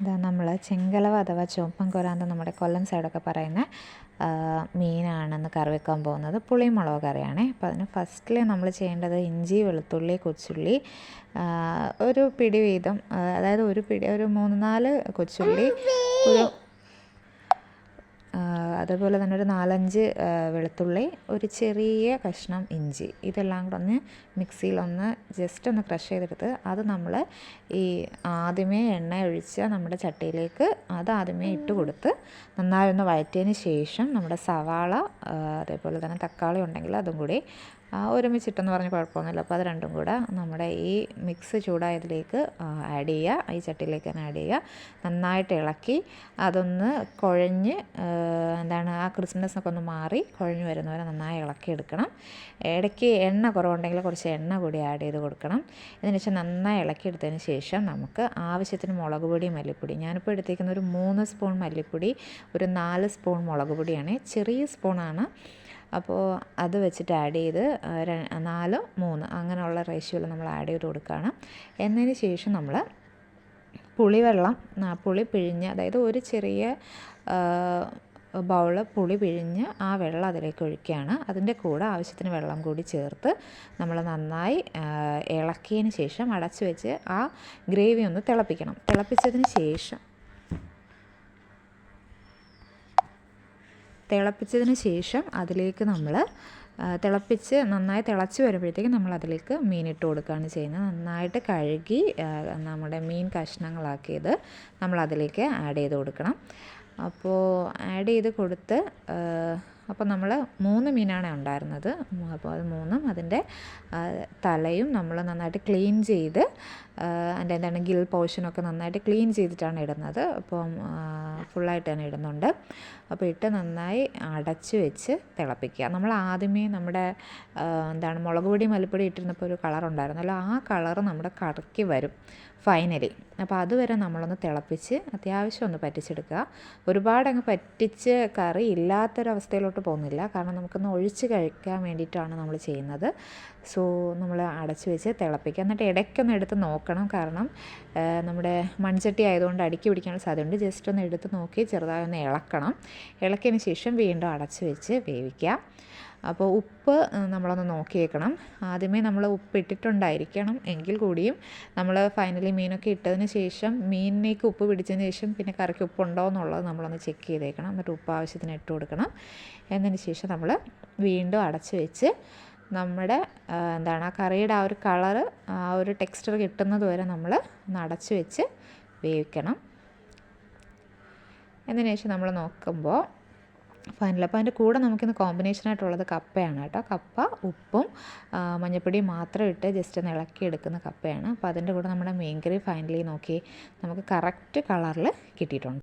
ഇതാ നമ്മൾ ചെങ്കലവ അഥവാ ചുവപ്പം കൊരാന്ത നമ്മുടെ കൊല്ലം സൈഡൊക്കെ പറയുന്ന മീനാണെന്ന് കറി വെക്കാൻ പോകുന്നത് പുളിമുളക് കറിയാണേ. അപ്പോൾ അതിന് ഫസ്റ്റിൽ നമ്മൾ ചെയ്യേണ്ടത് ഇഞ്ചി വെളുത്തുള്ളി കൊച്ചുള്ളി ഒരു പിടി വീതം അതായത് ഒരു പിടി ഒരു മൂന്ന് നാല് കൊച്ചുള്ളി ഒരു അതേപോലെ തന്നെ ഒരു നാലഞ്ച് വെളുത്തുള്ളി ഒരു ചെറിയ കഷ്ണം ഇഞ്ചി. ഇതെല്ലാം കൂടെ ഒന്ന് മിക്സിയിൽ ഒന്ന് ജസ്റ്റ് ഒന്ന് ക്രഷ് ചെയ്തെടുത്ത് അത് നമ്മൾ ഈ ആദ്യമേ എണ്ണ ഒഴിച്ച നമ്മുടെ ചട്ടിയിലേക്ക് അത് ആദ്യമേ ഇട്ട് കൊടുത്ത് നന്നായി ഒന്ന് വഴറ്റിയതിന് ശേഷം നമ്മുടെ സവാള അതേപോലെ തന്നെ തക്കാളി ഉണ്ടെങ്കിൽ അതും കൂടി ഒരുമിച്ചിട്ടെന്ന് പറഞ്ഞ് കുഴപ്പമൊന്നുമില്ല. അപ്പോൾ അത് രണ്ടും കൂടെ നമ്മുടെ ഈ മിക്സ് ചൂടായതിലേക്ക് ആഡ് ചെയ്യുക. ഈ ചട്ടിയിലേക്ക് തന്നെ ആഡ് ചെയ്യുക. നന്നായിട്ട് ഇളക്കി അതൊന്ന് കുഴഞ്ഞ് എന്താണ് ആ ക്രിസ്മസ് ഒക്കെ ഒന്ന് മാറി കുഴഞ്ഞു വരുന്നവരെ നന്നായി ഇളക്കിയെടുക്കണം ഇടയ്ക്ക് എണ്ണ കുറവുണ്ടെങ്കിൽ കുറച്ച് എണ്ണ കൂടി ആഡ് ചെയ്ത് കൊടുക്കണം. ഇതിന് ശേഷം നന്നായി ഇളക്കിയെടുത്തതിന് ശേഷം നമുക്ക് ആവശ്യത്തിന് മുളക് പൊടി മല്ലിപ്പൊടി. ഞാനിപ്പോൾ എടുത്തേക്കുന്ന ഒരു മൂന്ന് സ്പൂൺ മല്ലിപ്പൊടി ഒരു നാല് സ്പൂൺ മുളക് പൊടിയാണ്. ചെറിയ സ്പൂണാണ്. അപ്പോൾ അത് വെച്ചിട്ട് ആഡ് ചെയ്ത് നാല് മൂന്ന് അങ്ങനെയുള്ള റേഷ്യോയിൽ നമ്മൾ ആഡ് ചെയ്ത് കൊടുക്കുകയാണ്. എന്നതിന് ശേഷം നമ്മൾ പുളിവെള്ളം പുളി പിഴിഞ്ഞ് അതായത് ഒരു ചെറിയ ബൗൾ പുളി പിഴിഞ്ഞ് ആ വെള്ളം അതിലേക്ക് ഒഴിക്കുകയാണ്. അതിന്റെ കൂടെ ആവശ്യത്തിന് വെള്ളം കൂടി ചേർത്ത് നമ്മൾ നന്നായി ഇളക്കിയതിന് ശേഷം അടച്ചു വെച്ച് ആ ഗ്രേവി ഒന്ന് തിളപ്പിക്കണം. തിളപ്പിച്ചതിന് ശേഷം തിളപ്പിച്ചതിന് ശേഷം അതിലേക്ക് നമ്മൾ തിളപ്പിച്ച് നന്നായി തിളച്ച് വരുമ്പോഴത്തേക്കും നമ്മൾ അതിലേക്ക് മീൻ ഇട്ട് കൊടുക്കുകയാണ് ചെയ്യുന്നത്. നന്നായിട്ട് കഴുകി നമ്മുടെ മീൻ കഷ്ണങ്ങളാക്കിയത് നമ്മൾ അതിലേക്ക് ആഡ് ചെയ്ത് കൊടുക്കണം. അപ്പോൾ ആഡ് ചെയ്ത് കൊടുത്ത് അപ്പോൾ നമ്മൾ മൂന്ന് മീനാണ് ഉണ്ടായിരുന്നത്. അപ്പോൾ അത് മൂന്നും അതിന്റെ തലയും നമ്മൾ നന്നായിട്ട് ക്ലീൻ ചെയ്ത് അതിന്റെ എന്താണ് ഗിൽ പോർഷനൊക്കെ നന്നായിട്ട് ക്ലീൻ ചെയ്തിട്ടാണ് ഇടുന്നത്. അപ്പം ഫുള്ളായിട്ട് തന്നെ ഇടുന്നുണ്ട്. അപ്പോൾ ഇട്ട് നന്നായി അടച്ചു വെച്ച് തിളപ്പിക്കുക. നമ്മൾ ആദ്യമേ നമ്മുടെ എന്താണ് മുളക് പൊടി മല്ലിപ്പൊടി ഇട്ടിരുന്നപ്പോൾ ഒരു കളർ ഉണ്ടായിരുന്നല്ലോ. ആ കളർ നമ്മുടെ കറക്കി വരും. ഫൈനലി. അപ്പോൾ അതുവരെ നമ്മളൊന്ന് തിളപ്പിച്ച് അത്യാവശ്യം ഒന്ന് പറ്റിച്ചെടുക്കുക. ഒരുപാട് അങ്ങ് പറ്റിച്ച് കറി ഇല്ലാത്തൊരവസ്ഥയിലോട്ട് പോകുന്നില്ല. കാരണം നമുക്കൊന്ന് ഒഴിച്ച് കഴിക്കാൻ വേണ്ടിയിട്ടാണ് നമ്മൾ ചെയ്യുന്നത്. സോ നമ്മൾ അടച്ചു വെച്ച് തിളപ്പിക്കുക. എന്നിട്ട് ഇടയ്ക്കൊന്ന് എടുത്ത് നോക്കണം. കാരണം നമ്മുടെ മൺചട്ടി ആയതുകൊണ്ട് അടുക്കി പിടിക്കാനുള്ള സാധ്യതയുണ്ട്. ജസ്റ്റ് ഒന്ന് എടുത്ത് നോക്കി ചെറുതായി ഒന്ന് ഇളക്കണം. ഇളക്കിയതിന് ശേഷം വീണ്ടും അടച്ചു വെച്ച് വേവിക്കുക. അപ്പോൾ ഉപ്പ് നമ്മളൊന്ന് നോക്കിയേക്കണം. ആദ്യമേ നമ്മൾ ഉപ്പ് ഇട്ടിട്ടുണ്ടായിരിക്കണം എങ്കിൽ കൂടിയും നമ്മൾ ഫൈനലി മീനൊക്കെ ഇട്ടതിന് ശേഷം മീനിലേക്ക് ഉപ്പ് പിടിച്ചതിന് ശേഷം പിന്നെ കറിക്ക് ഉപ്പുണ്ടോ എന്നുള്ളത് നമ്മളൊന്ന് ചെക്ക് ചെയ്തേക്കണം. എന്നിട്ട് ഉപ്പ് ആവശ്യത്തിന് ഇട്ട് കൊടുക്കണം. എന്നതിന് ശേഷം നമ്മൾ വീണ്ടും അടച്ച് വെച്ച് നമ്മുടെ എന്താണ് ആ കറിയുടെ ആ ഒരു കളറ് ആ ഒരു ടെക്സ്ചർ കിട്ടുന്നത് വരെ നമ്മൾ അടച്ച് വെച്ച് വേവിക്കണം. എന്നതിന് ശേഷം നമ്മൾ നോക്കുമ്പോൾ ഫൈനൽ. അപ്പോൾ അതിന്റെ കൂടെ നമുക്കിന്ന് കോമ്പിനേഷൻ കോമ്പിനേഷനായിട്ടുള്ളത് കപ്പയാണ് കേട്ടോ. കപ്പ ഉപ്പും മഞ്ഞൾപ്പൊടിയും മാത്രം ഇട്ട് ജസ്റ്റ് ഒന്ന് ഇളക്കി എടുക്കുന്ന കപ്പയാണ്. അപ്പോൾ അതിന്റെ കൂടെ നമ്മുടെ മീൻ കറി ഫൈനലി നോക്കി നമുക്ക് കറക്റ്റ് കളറിൽ കിട്ടിയിട്ടുണ്ട്.